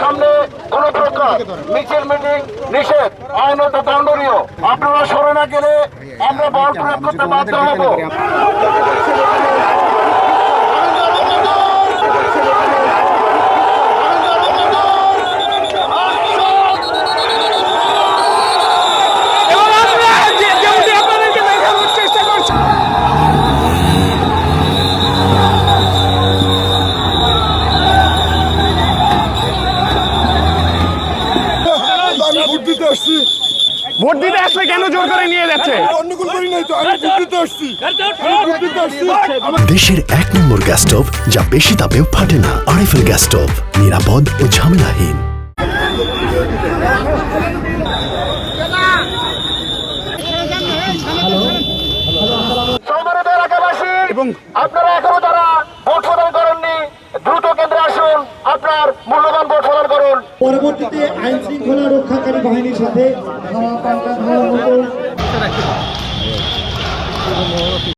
সামনে কোন প্রকার মিছিল মিটিং নিষেধ। আইনত দণ্ডনীয়। আপনারা সরে না গেলে আমরা বল প্রয়োগ করতে বাধ্য হব। ভোট দিতে আসছি। ভোট দিতে আসলে কেন জোর করে নিয়ে যাচ্ছে? দেশের এক নম্বর গ্যাস স্টোভ যা বেশি তাপেও ফাটে না আরএফএল গ্যাস স্টোভ নিরাপদ ও ঝামেলাহীন। এবং আপনারা এখনও যারা পরবর্তীতে আইন শৃঙ্খলা রক্ষাকারী বাহিনীর সাথে ধাওয়া পাল্টা ধাওয়া মতো